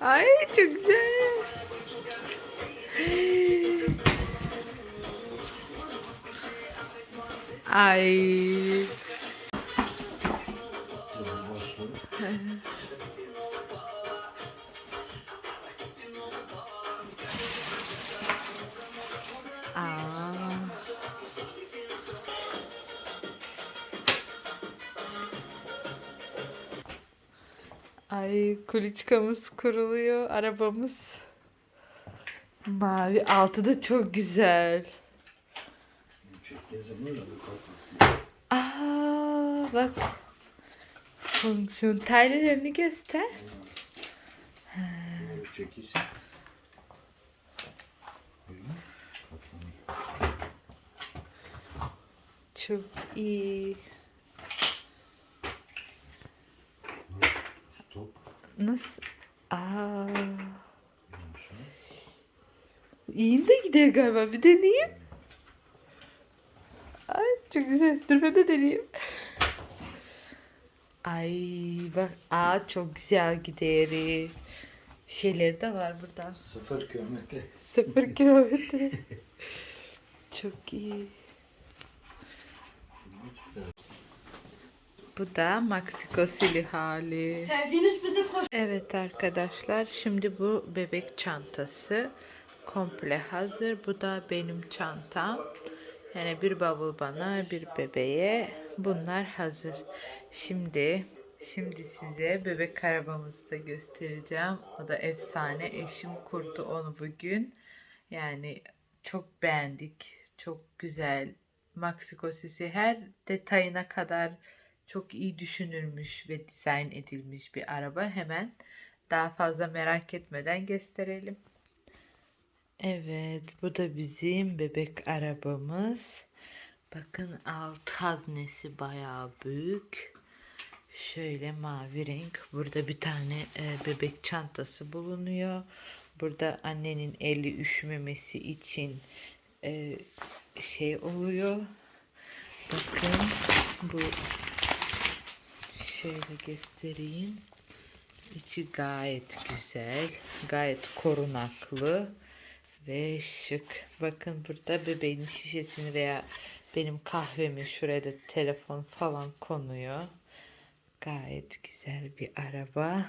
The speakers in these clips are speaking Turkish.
Ay çok güzel. Ay. Ay kuliçkamız kuruluyor. Arabamız. Mavi altı da çok güzel. Aa bak. Fonksiyon taylelerini göster. Çok iyi. Stop. Nasıl? Aa. Yumuşak. İyi de gider galiba. Bir deneyeyim. Ay çok güzel. Dur ben de deneyeyim. Ay bak. Aa çok güzel gideri. Şeyleri de var buradan. Sıfır kilometre. Sıfır kilometre. çok iyi. Bu da Meksiko City hali. Sevdiğiniz bizi koş. Evet arkadaşlar şimdi bu bebek çantası komple hazır. Bu da benim çantam. Yani bir bavul bana bir bebeğe bunlar hazır. Şimdi şimdi size bebek arabamızı da göstereceğim. O da efsane. Eşim kurdu onu bugün. Yani çok beğendik. Çok güzel. Meksiko City her detayına kadar çok iyi düşünülmüş ve dizayn edilmiş bir araba. Hemen daha fazla merak etmeden gösterelim. Evet, bu da bizim bebek arabamız. Bakın alt haznesi bayağı büyük. Şöyle mavi renk. Burada bir tane e, bebek çantası bulunuyor. Burada annenin eli üşümemesi için e, şey oluyor. Bakın bu Şöyle göstereyim. İçi gayet güzel, gayet korunaklı ve şık. Bakın burada bebeğin şişesini veya benim kahvemi şuraya da telefon falan konuyor. Gayet güzel bir araba.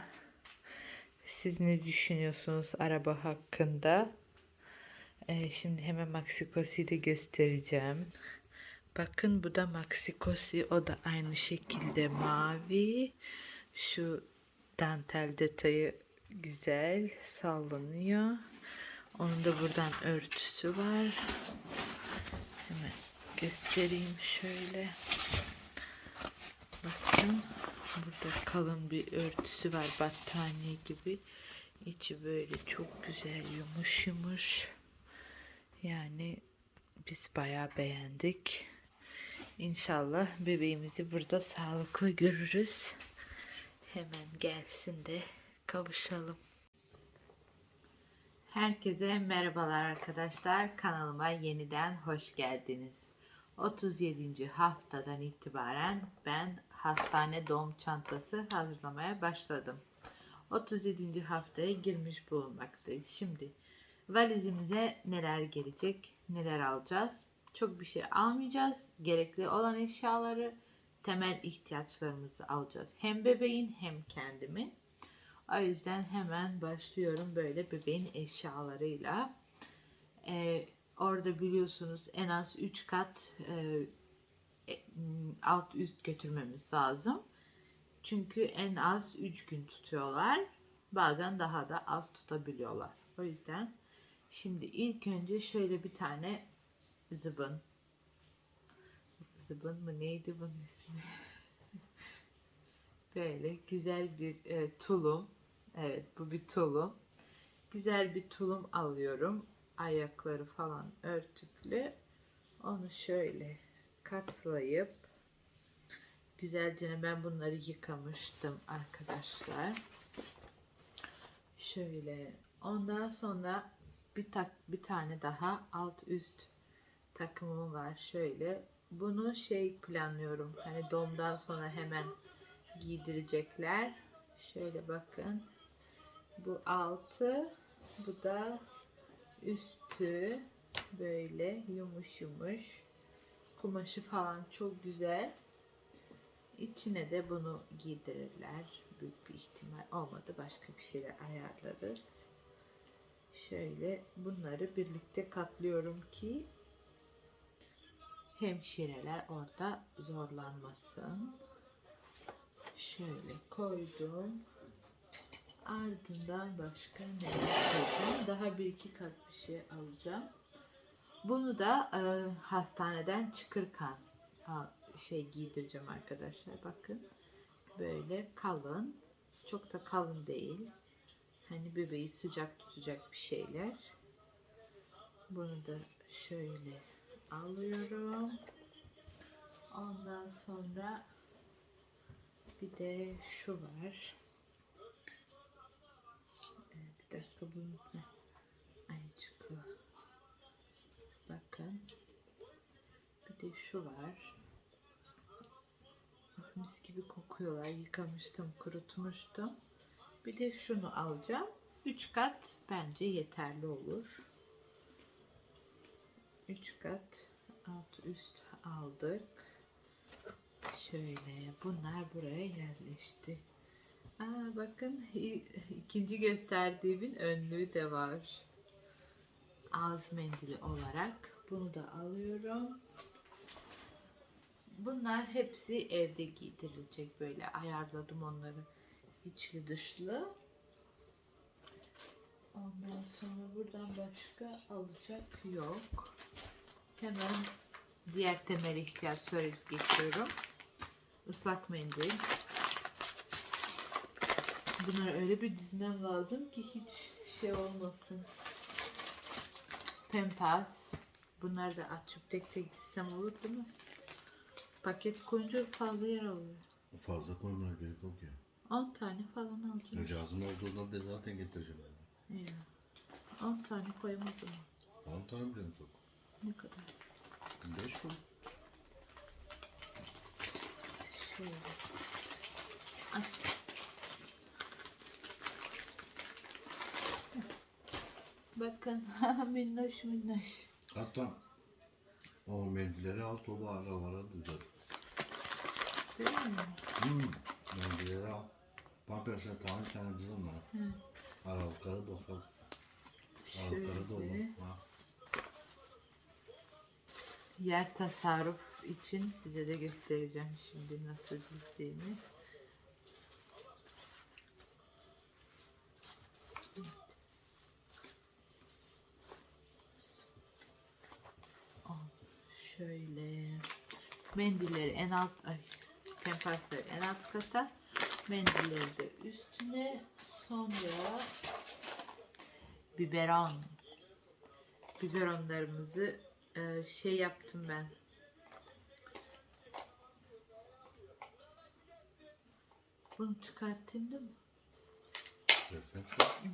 Siz ne düşünüyorsunuz araba hakkında? Ee, şimdi hemen Meksiko City'de göstereceğim. Bakın bu da Maxikosi. O da aynı şekilde mavi. Şu dantel detayı güzel sallanıyor. Onun da buradan örtüsü var. Hemen göstereyim şöyle. Bakın burada kalın bir örtüsü var battaniye gibi. İçi böyle çok güzel yumuş yumuş. Yani biz bayağı beğendik. İnşallah bebeğimizi burada sağlıklı görürüz. Hemen gelsin de kavuşalım. Herkese merhabalar arkadaşlar. Kanalıma yeniden hoş geldiniz. 37. haftadan itibaren ben hastane doğum çantası hazırlamaya başladım. 37. haftaya girmiş bulunmaktayız. Şimdi valizimize neler gelecek, neler alacağız? Çok bir şey almayacağız. Gerekli olan eşyaları, temel ihtiyaçlarımızı alacağız. Hem bebeğin hem kendimin. O yüzden hemen başlıyorum böyle bebeğin eşyalarıyla. Ee, orada biliyorsunuz en az 3 kat e, e, alt üst götürmemiz lazım. Çünkü en az 3 gün tutuyorlar. Bazen daha da az tutabiliyorlar. O yüzden şimdi ilk önce şöyle bir tane zıbın. Zıbın mı neydi bunun ismi? Böyle güzel bir e, tulum. Evet bu bir tulum. Güzel bir tulum alıyorum. Ayakları falan örtüklü. Onu şöyle katlayıp güzelce ben bunları yıkamıştım arkadaşlar. Şöyle ondan sonra bir tak bir tane daha alt üst takımım var şöyle. Bunu şey planlıyorum. Hani doğumdan sonra hemen giydirecekler. Şöyle bakın. Bu altı. Bu da üstü. Böyle yumuş yumuş. Kumaşı falan çok güzel. İçine de bunu giydirirler. Büyük bir ihtimal olmadı. Başka bir şeyler ayarlarız. Şöyle bunları birlikte katlıyorum ki hemşireler orada zorlanmasın. Şöyle koydum. Ardından başka ne koydum? Daha bir iki kat bir şey alacağım. Bunu da e, hastaneden çıkırken a, şey giydireceğim arkadaşlar. Bakın böyle kalın. Çok da kalın değil. Hani bebeği sıcak tutacak bir şeyler. Bunu da şöyle alıyorum. Ondan sonra bir de şu var. Ee, Bunun heh, ayıcıklı. Bakın. Bir de şu var. Ah, Mis gibi kokuyorlar. Yıkamıştım, kurutmuştum. Bir de şunu alacağım. 3 kat bence yeterli olur. 3 kat alt üst aldık. Şöyle bunlar buraya yerleşti. Aa, bakın ikinci gösterdiğimin önlüğü de var. Ağız mendili olarak. Bunu da alıyorum. Bunlar hepsi evde giydirilecek böyle ayarladım onları içli dışlı. Ondan sonra buradan başka alacak yok. Hemen diğer temel ihtiyaçlara geçiyorum. Islak mendil. Bunları öyle bir dizmem lazım ki hiç şey olmasın. Pempas. Bunları da açıp tek tek dizsem olur değil mi? Paket koyunca fazla yer alıyor. Fazla koymana gerek yok ya. 10 tane falan alacağım. Lazım olduğunda da zaten getireceğim. Ya. 10 tane koyayım o zaman. 10 tane bile çok. Ne kadar? 5 mi? Şöyle. Ay. Bakın minnoş minnoş. Hatta o mendilleri al topu aralara düzelt. Değil mi? Hmm. Mendilleri al. Pampers'e tane tane diz onlara. Hı. Aralıkları boşalt. Aralıkları. Ha. Yer tasarruf için size de göstereceğim şimdi nasıl dizdiğimi. Al, Şöyle mendilleri en alt ay pempasları en alt kata mendilleri de üstüne sonra biberon biberonlarımızı e, şey yaptım ben. Bunu çıkartayım değil mi?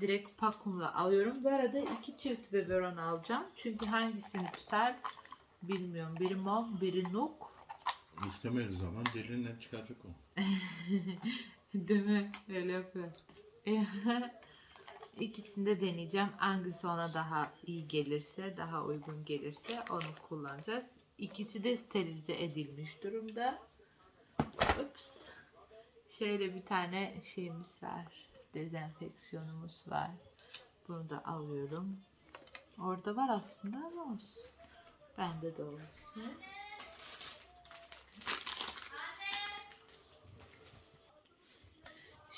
Direkt pakumla alıyorum. Bu arada iki çift biberon alacağım. Çünkü hangisini tutar bilmiyorum. Biri mom, biri nuk. İstemediği zaman dilinden çıkacak o. Mi? Öyle yapıyor. İkisini de deneyeceğim. Hangisi ona daha iyi gelirse, daha uygun gelirse onu kullanacağız. İkisi de sterilize edilmiş durumda. Ups. Şöyle bir tane şeyimiz var. Dezenfeksiyonumuz var. Bunu da alıyorum. Orada var aslında ama olsun. Bende de olsun.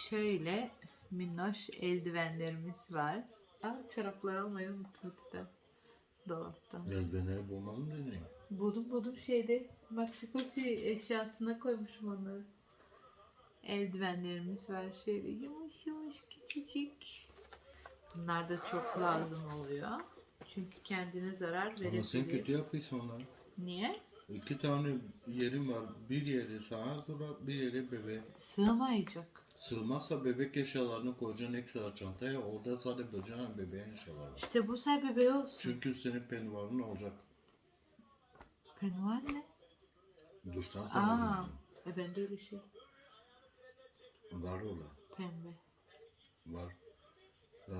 Şöyle minnoş eldivenlerimiz var. Aa, çoraplar almayı unutma Tita. Dolaptan. Elbenleri bulmalı mı deneyim? Buldum buldum şeyde. Maxikosi eşyasına koymuşum onları. Eldivenlerimiz var şöyle yumuş yumuş küçücük. Bunlar da çok lazım oluyor. Çünkü kendine zarar Ama sen verebilir. kötü yapıyorsun onları. Niye? İki tane yerim var. Bir yeri sana sıra, bir yeri bebeğe. Sığmayacak. Sığmazsa bebek eşyalarını koyacaksın ekstra çantaya. Orada sadece böceğin bebeğin eşyaları var. İşte bu sefer bebeği olsun. Çünkü senin penuvarın olacak. Penuar ne? Duştan sonra. Aa, e bende öyle şey. Var ola. Pembe. Var. Ee,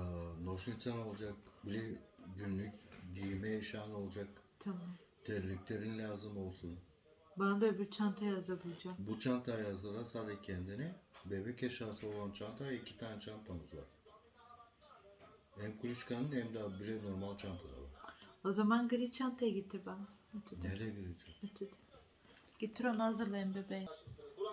noşnitsen olacak. Bir günlük giyme eşyan olacak. Tamam. Terliklerin lazım olsun. Bana da öbür çantayı hazırlayacağım. Bu çantayı hazırla sadece kendine. Bebek eşyası olan çanta iki tane çantamız var. Hem kuluçkanın hem de bir normal çantada var. O zaman gri çantayı getir bana. Hadi de. Nereye girecek? Hadi de. Getir onu hazırlayın bebeğim.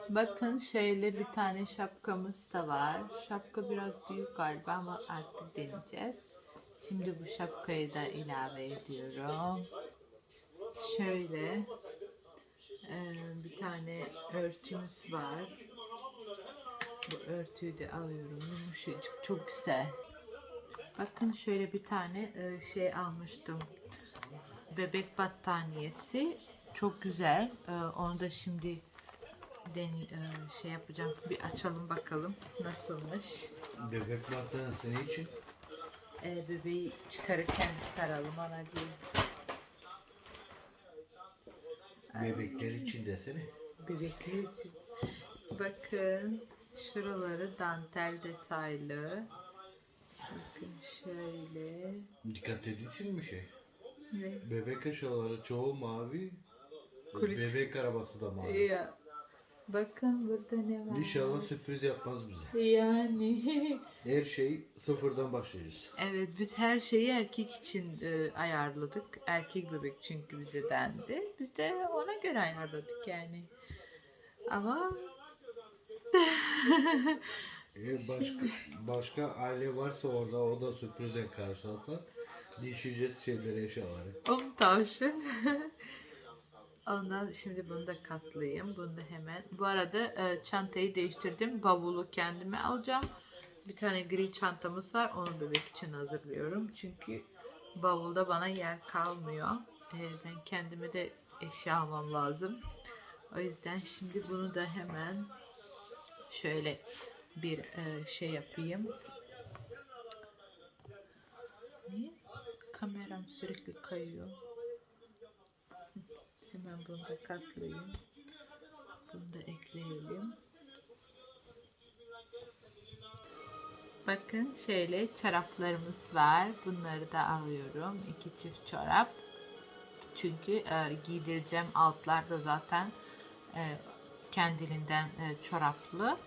Bakın şöyle bir tane şapkamız da var. Şapka biraz büyük galiba ama artık deneyeceğiz. Şimdi bu şapkayı da ilave ediyorum. Şöyle bir tane örtümüz var. Bu örtüyü de alıyorum. Yumuşacık çok güzel. Bakın şöyle bir tane eee, şey almıştım. Bebek battaniyesi çok güzel. Eee, onu da şimdi den, eee, şey yapacağım. Bir açalım bakalım nasılmış. Bebek battaniyesi için? Eee, bebeği çıkarırken saralım ona diye. Bebekler için desene. Bebekler için. Bakın şuraları dantel detaylı. Bakın şöyle. Dikkat edilsin mi şey? Ve Bebek eşyaları çoğu mavi. Kulit. Bebek arabası da mavi. ya, bakın burada ne var? İnşallah sürpriz yapmaz bize. Yani Her şey sıfırdan başlayacağız. evet biz her şeyi erkek için e, ayarladık. Erkek bebek çünkü bize dendi. Biz de ona göre ayarladık yani. Ama Eğer başka, başka aile varsa orada o da sürprize karşılarsa dişeceğiz şeyleri eşyaları. um tavşan. Ondan şimdi bunu da katlayayım. Bunu da hemen. Bu arada e, çantayı değiştirdim. Bavulu kendime alacağım. Bir tane gri çantamız var. Onu bebek için hazırlıyorum. Çünkü bavulda bana yer kalmıyor. E, ben kendime de eşya almam lazım. O yüzden şimdi bunu da hemen şöyle bir e, şey yapayım. Niye? Kameram sürekli kayıyor. Hemen bunu da katlayayım. Bunu da ekleyelim. Bakın şöyle çoraplarımız var. Bunları da alıyorum. İki çift çorap. Çünkü e, giydireceğim altlar da zaten e, kendiliğinden e, çoraplı.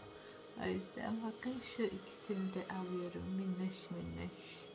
O yüzden bakın şu ikisini de alıyorum. Minnoş minnoş.